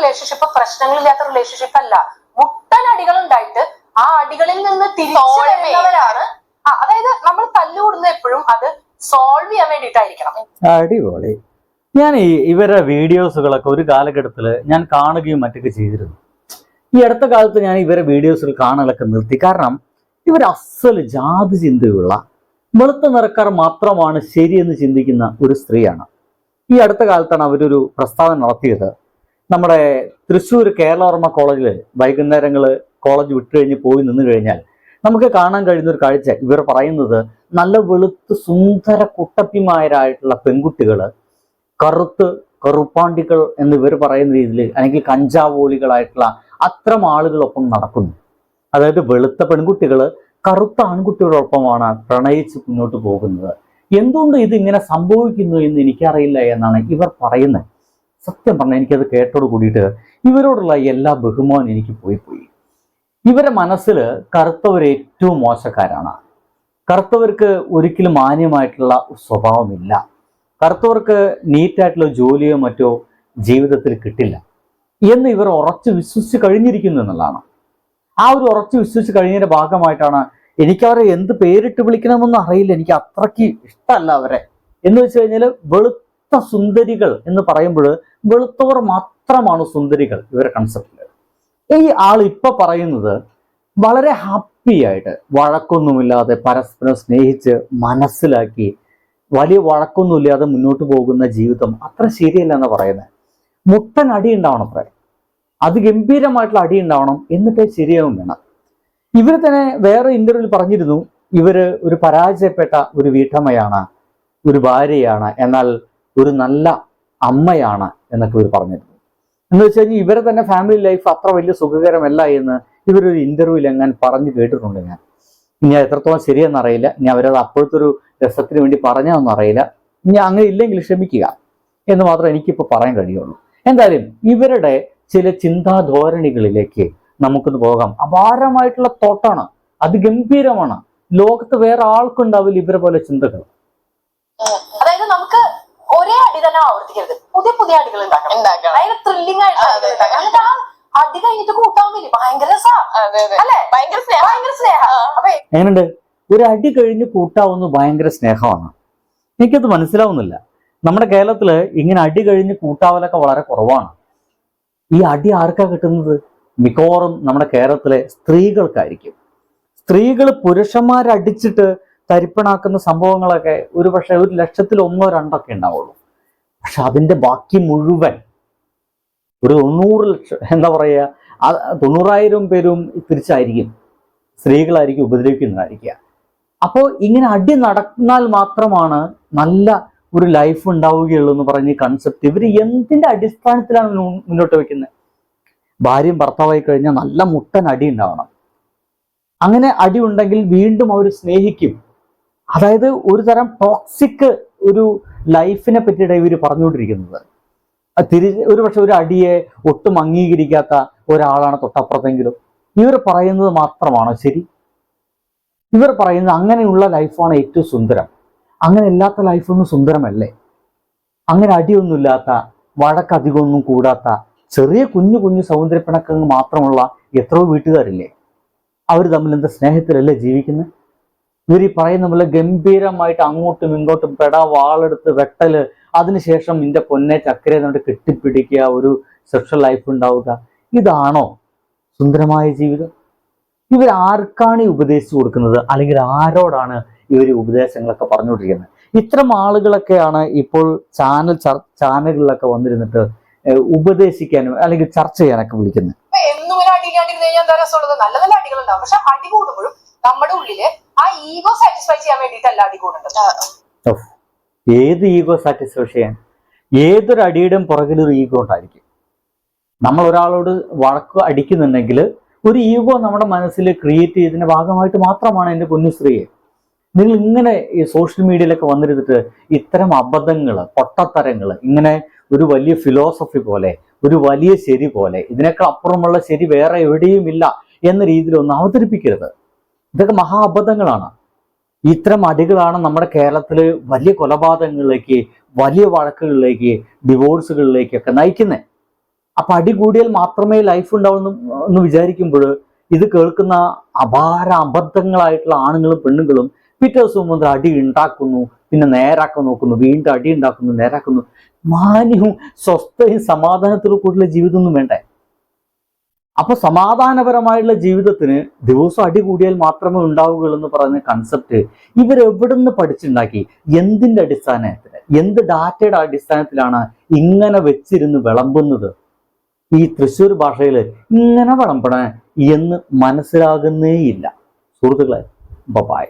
Relationship പ്രശ്നങ്ങളില്ലാത്ത relationship അല്ല. മുട്ടൻ അടികൾ ഉണ്ടായിട്ട് ആ അടികളിൽ നിന്ന് തിരിച്ചു വരുന്നവരാണ്. അതായത് നമ്മൾ തല്ലുകൂടുന്ന എപ്പോഴും അത് സോൾവ് ചെയ്യാൻ വേണ്ടിയിട്ടായിരിക്കണം. അടിപൊളി. ഞാൻ ഈ ഇവരുടെ വീഡിയോസുകളൊക്കെ ഒരു കാലഘട്ടത്തിൽ ഞാൻ കാണുകയും മറ്റൊക്കെ ചെയ്തിരുന്നു. ഈ അടുത്ത കാലത്ത് ഞാൻ ഇവരെ വീഡിയോസിൽ കാണലൊക്കെ നിർത്തി. കാരണം ഇവർ അസൽ ജാതി ചിന്തയുള്ള വെളുത്ത നിറക്കാർ മാത്രമാണ് ശരിയെന്ന് ചിന്തിക്കുന്ന ഒരു സ്ത്രീയാണ്. ഈ അടുത്ത കാലത്താണ് അവരൊരു പ്രസ്താവന നടത്തിയത്. നമ്മുടെ തൃശ്ശൂർ കേരളവർമ്മ കോളേജിൽ വൈകുന്നേരങ്ങൾ കോളേജ് വിട്ടു കഴിഞ്ഞ് പോയി നിന്ന് കഴിഞ്ഞാൽ നമുക്ക് കാണാൻ കഴിയുന്ന ഒരു കാഴ്ച. ഇവർ പറയുന്നത് നല്ല വെളുത്ത് സുന്ദര കുട്ടപ്പിമാരായിട്ടുള്ള പെൺകുട്ടികൾ കറുത്ത് കറുപ്പാണ്ടികൾ എന്ന് ഇവർ പറയുന്ന രീതിയിൽ അല്ലെങ്കിൽ കഞ്ചാവോളികളായിട്ടുള്ള അത്തരം ആളുകളൊപ്പം നടക്കുന്നു. അതായത് വെളുത്ത പെൺകുട്ടികൾ കറുത്ത ആൺകുട്ടികളോടൊപ്പമാണ് പ്രണയിച്ച് മുന്നോട്ട് പോകുന്നത്. എന്തുകൊണ്ട് ഇത് ഇങ്ങനെ സംഭവിക്കുന്നു എന്ന് എനിക്കറിയില്ല എന്നാണ് ഇവർ പറയുന്നത്. സത്യം പറഞ്ഞാൽ എനിക്കത് കേട്ടോട് കൂടിയിട്ട് ഇവരോടുള്ള എല്ലാ ബഹുമാനം എനിക്ക് പോയി പോയി. ഇവരെ മനസ്സിൽ കറുത്തവർ ഏറ്റവും മോശക്കാരാണ്. കറുത്തവർക്ക് ഒരിക്കലും മാന്യമായിട്ടുള്ള സ്വഭാവമില്ല. കറുത്തവർക്ക് നീറ്റായിട്ടുള്ള ജോലിയോ മറ്റോ ജീവിതത്തിൽ കിട്ടില്ല. എന്ന് ഇവർ ഉറച്ചു വിശ്വസിച്ച് കഴിഞ്ഞിരിക്കുന്നു എന്നുള്ളതാണ്. ആ ഒരു ഉറച്ചു വിശ്വസിച്ച് കഴിഞ്ഞതിന്റെ ഭാഗമായിട്ടാണ് എനിക്ക് അവരെ എന്ത് പേരിട്ട് വിളിക്കണമെന്ന് അറിയില്ല. എനിക്ക് അത്രയ്ക്ക് ഇഷ്ടമല്ല അവരെ. എന്ന് വെച്ച് കഴിഞ്ഞാൽ വെളുത്ത സുന്ദരികൾ എന്ന് പറയുമ്പോൾ വെളുത്തവർ മാത്രമാണ് സുന്ദരികൾ ഇവരുടെ കൺസെപ്റ്റിൽ ഈ ആൾ ഇപ്പൊ പറയുന്നത് വളരെ ഹാപ്പി ആയിട്ട് വഴക്കൊന്നുമില്ലാതെ പരസ്പരം സ്നേഹിച്ച് മനസ്സിലാക്കി വലിയ വഴക്കൊന്നുമില്ലാതെ മുന്നോട്ട് പോകുന്ന ജീവിതം അത്ര ശരിയല്ല എന്ന് പറയുന്നത് മുട്ടൻ അടി ഉണ്ടാവണം അത്ര. അതിഗംഭീരമായിട്ടുള്ള അടി ഉണ്ടാവണം എന്നിട്ടേ ശരിയാവും വേണം. ഇവർ തന്നെ വേറെ ഇന്റർവ്യൂവിൽ പറഞ്ഞിരുന്നു ഇവർ ഒരു പരാജയപ്പെട്ട ഒരു വീട്ടമ്മയാണ് ഒരു ഭാര്യയാണ്. എന്നാൽ ഒരു നല്ല അമ്മയാണ് എന്നൊക്കെ ഇവർ പറഞ്ഞിരുന്നു. എന്ന് വെച്ച് കഴിഞ്ഞാൽ ഇവരെ തന്നെ ഫാമിലി ലൈഫ് അത്ര വലിയ സുഖകരമല്ല എന്ന് ഇവരൊരു ഇന്റർവ്യൂവിൽ എങ്ങനെ പറഞ്ഞു കേട്ടിട്ടുണ്ട് ഞാൻ? ഇനി അത് എത്രത്തോളം ശരിയെന്ന് അറിയില്ല. ഇനി അവരത് അപ്പോഴത്തെ ഒരു രസത്തിന് വേണ്ടി പറഞ്ഞാന്നൊന്നും അറിയില്ല. ഇനി അങ്ങനെ ഇല്ലെങ്കിൽ ക്ഷമിക്കുക എന്ന് മാത്രം എനിക്കിപ്പോൾ പറയാൻ കഴിയുള്ളൂ. എന്തായാലും ഇവരുടെ ചില ചിന്താധോരണികളിലേക്ക് നമുക്കൊന്ന് പോകാം. അപാരമായിട്ടുള്ള തോട്ടാണ്. അതിഗംഭീരമാണ് ലോകത്ത് വേറെ ആൾക്കുണ്ടാവില്ല ഇവരെ പോലെ ചിന്തകൾ. അതായത് നമുക്ക് ഒരേ അടി തന്നെ ആവർത്തിക്കരുത്. പുതിയ പുതിയ അടികൾ ഉണ്ടാക്കണം. ത്രില്ലിംഗ് ആയിട്ട് അതെ, എന്നിട്ട് ആ അടി കഴിഞ്ഞിട്ട് കൂട്ടാൻ വരും ഭയങ്കര അതെ അതെ. അല്ലേ? ഭയങ്കര സ്നേഹം. എങ്ങനെയുണ്ട്? ഒരു അടി കഴിഞ്ഞ് കൂട്ടാവുന്ന ഭയങ്കര സ്നേഹമാണ്. എനിക്കത് മനസ്സിലാവുന്നില്ല. നമ്മുടെ കേരളത്തിൽ ഇങ്ങനെ അടി കഴിഞ്ഞ് കൂട്ടാവലൊക്കെ വളരെ കുറവാണ്. ഈ അടി ആർക്കാ കിട്ടുന്നത്? മിക്കവാറും നമ്മുടെ കേരളത്തിലെ സ്ത്രീകൾക്കായിരിക്കും. സ്ത്രീകൾ പുരുഷന്മാരടിച്ചിട്ട് തരിപ്പണാക്കുന്ന സംഭവങ്ങളൊക്കെ ഒരു പക്ഷേ ഒരു ലക്ഷത്തിൽ ഒന്നോ രണ്ടൊക്കെ ഉണ്ടാവുള്ളൂ. പക്ഷെ അതിന്റെ ബാക്കി മുഴുവൻ ഒരു തൊണ്ണൂറ് ലക്ഷം എന്താ പറയുക തൊണ്ണൂറായിരം പേരും തിരിച്ചായിരിക്കും. സ്ത്രീകളായിരിക്കും ഉപദ്രവിക്കുന്നതായിരിക്കുക. അപ്പോൾ ഇങ്ങനെ അടി നടന്നാൽ മാത്രമാണ് നല്ല ഒരു ലൈഫ് ഉണ്ടാവുകയുള്ളൂ എന്ന് പറഞ്ഞ കൺസെപ്റ്റ് ഇവർ എന്തിന്റെ അടിസ്ഥാനത്തിലാണ് മുന്നോട്ട് വെക്കുന്നത്? ഭാര്യയും ഭർത്താവായി കഴിഞ്ഞാൽ നല്ല മുട്ടൻ അടി ഉണ്ടാവണം. അങ്ങനെ അടി ഉണ്ടെങ്കിൽ വീണ്ടും അവർ സ്നേഹിക്കും. അതായത് ഒരു തരം ടോക്സിക് ഒരു ലൈഫിനെ പറ്റിയിട്ട് ഇവർ പറഞ്ഞുകൊണ്ടിരിക്കുന്നത്. തിരി ഒരു പക്ഷെ ഒരു അടിയെ ഒട്ടും അംഗീകരിക്കാത്ത ഒരാളാണ് തൊട്ടപ്പുറത്തെങ്കിലും. ഇവർ പറയുന്നത് മാത്രമാണോ ശരി? ഇവർ പറയുന്നത് അങ്ങനെയുള്ള ലൈഫാണ് ഏറ്റവും സുന്ദരം. അങ്ങനെ ഇല്ലാത്ത ലൈഫൊന്നും സുന്ദരമല്ലേ? അങ്ങനെ അടിയൊന്നുമില്ലാത്ത വഴക്കധികമൊന്നും കൂടാത്ത ചെറിയ കുഞ്ഞു കുഞ്ഞു സൗന്ദര്യപ്പിണക്കങ്ങൾ മാത്രമുള്ള എത്രയോ വീട്ടുകാരില്ലേ? അവർ തമ്മിൽ എന്താ സ്നേഹത്തിലല്ലേ ജീവിക്കുന്നത് ഇവർ ഈ പറയുന്ന പോലെ ഗംഭീരമായിട്ട് അങ്ങോട്ടും ഇങ്ങോട്ടും പെട വാളെടുത്ത് വെട്ടൽ. അതിനുശേഷം നിന്റെ പൊന്നെ ചക്കരെ എന്നിട്ട് കെട്ടിപ്പിടിക്കുക ഒരു സെക്ഷൽ ലൈഫ് ഉണ്ടാവുക. ഇതാണോ സുന്ദരമായ ജീവിതം? ഇവർ ആർക്കാണ് ഈ ഉപദേശിച്ചു കൊടുക്കുന്നത്? അല്ലെങ്കിൽ ആരോടാണ് ഇവർ ഉപദേശങ്ങളൊക്കെ പറഞ്ഞുകൊണ്ടിരിക്കുന്നത്? ഇത്തരം ആളുകളൊക്കെയാണ് ഇപ്പോൾ ചാനൽ ചാനലുകളിലൊക്കെ വന്നിരുന്നിട്ട് ഉപദേശിക്കാനും അല്ലെങ്കിൽ ചർച്ച ചെയ്യാനൊക്കെ വിളിക്കുന്നത്. എന്നും നല്ല നല്ല അടികളുണ്ടാവും. പക്ഷെ അടി കൂടുമ്പോഴും നമ്മുടെ ഉള്ളിൽ ആ ഈഗോ സാറ്റിസ്ഫൈ ചെയ്യാൻ വേണ്ടിയിട്ടല്ല അടി കൂടുന്നത്. ഏത് ഈഗോ സാറ്റിസ്ഫൈ ചെയ്യാൻ? ഏതൊരു അടിയുടെയും പുറകിൽ ഒരു ഈഗോ ഉണ്ടായിരിക്കും. നമ്മൾ ഒരാളോട് വഴക്ക് അടിക്കുന്നുണ്ടെങ്കിൽ ഒരു ഈഗോ നമ്മുടെ മനസ്സിൽ ക്രിയേറ്റ് ചെയ്തതിന്റെ ഭാഗമായിട്ട് മാത്രമാണ് എന്റെ പൊന്നു സ്ത്രീയെ. നിങ്ങൾ ഇങ്ങനെ ഈ സോഷ്യൽ മീഡിയയിലൊക്കെ വന്നിരുന്നിട്ട് ഇത്തരം അബദ്ധങ്ങൾ പൊട്ടത്തരങ്ങൾ ഇങ്ങനെ ഒരു വലിയ ഫിലോസഫി പോലെ ഒരു വലിയ ശരി പോലെ ഇതിനേക്കാൾ അപ്പുറമുള്ള ശരി വേറെ എവിടെയും ഇല്ല എന്ന രീതിയിലൊന്നും അവതരിപ്പിക്കരുത്. ഇതൊക്കെ മഹാ അബദ്ധങ്ങളാണ് ഇത്തരം അടികളാണ് നമ്മുടെ കേരളത്തിൽ വലിയ കൊലപാതകങ്ങളിലേക്ക് വലിയ വഴക്കുകളിലേക്ക് ഡിവോഴ്സുകളിലേക്കൊക്കെ നയിക്കുന്നത് അപ്പൊ അടി കൂടിയാൽ മാത്രമേ ലൈഫ് ഉണ്ടാവുന്നു എന്ന് വിചാരിക്കുമ്പോൾ ഇത് കേൾക്കുന്ന അപാര അബദ്ധങ്ങളായിട്ടുള്ള ആണുങ്ങളും പെണ്ണുങ്ങളും പിറ്റേ ദിവസം മുതൽ അടി ഉണ്ടാക്കുന്നു പിന്നെ നേരാക്കാൻ നോക്കുന്നു വീണ്ടും അടി ഉണ്ടാക്കുന്നു നേരാക്കുന്നു. മാന്യവും സ്വസ്ഥയും സമാധാനത്തിലും കൂടുതൽ ജീവിതമൊന്നും വേണ്ടേ? അപ്പൊ സമാധാനപരമായിട്ടുള്ള ജീവിതത്തിന് ദിവസം അടി കൂടിയാൽ മാത്രമേ ഉണ്ടാവുകയുള്ളൂ എന്ന് പറയുന്ന കൺസെപ്റ്റ് ഇവരെവിടുന്ന് പഠിച്ചുണ്ടാക്കി? എന്തിന്റെ അടിസ്ഥാനത്തിൽ എന്ത് ഡാറ്റയുടെ അടിസ്ഥാനത്തിലാണ് ഇങ്ങനെ വെച്ചിരുന്ന് വിളമ്പുന്നത്? ഈ തൃശ്ശൂർ ഭാഷയിൽ ഇങ്ങനെ വിളമ്പണേ എന്ന് മനസ്സിലാകുന്നേയില്ല. സുഹൃത്തുക്കളെ ബബായ്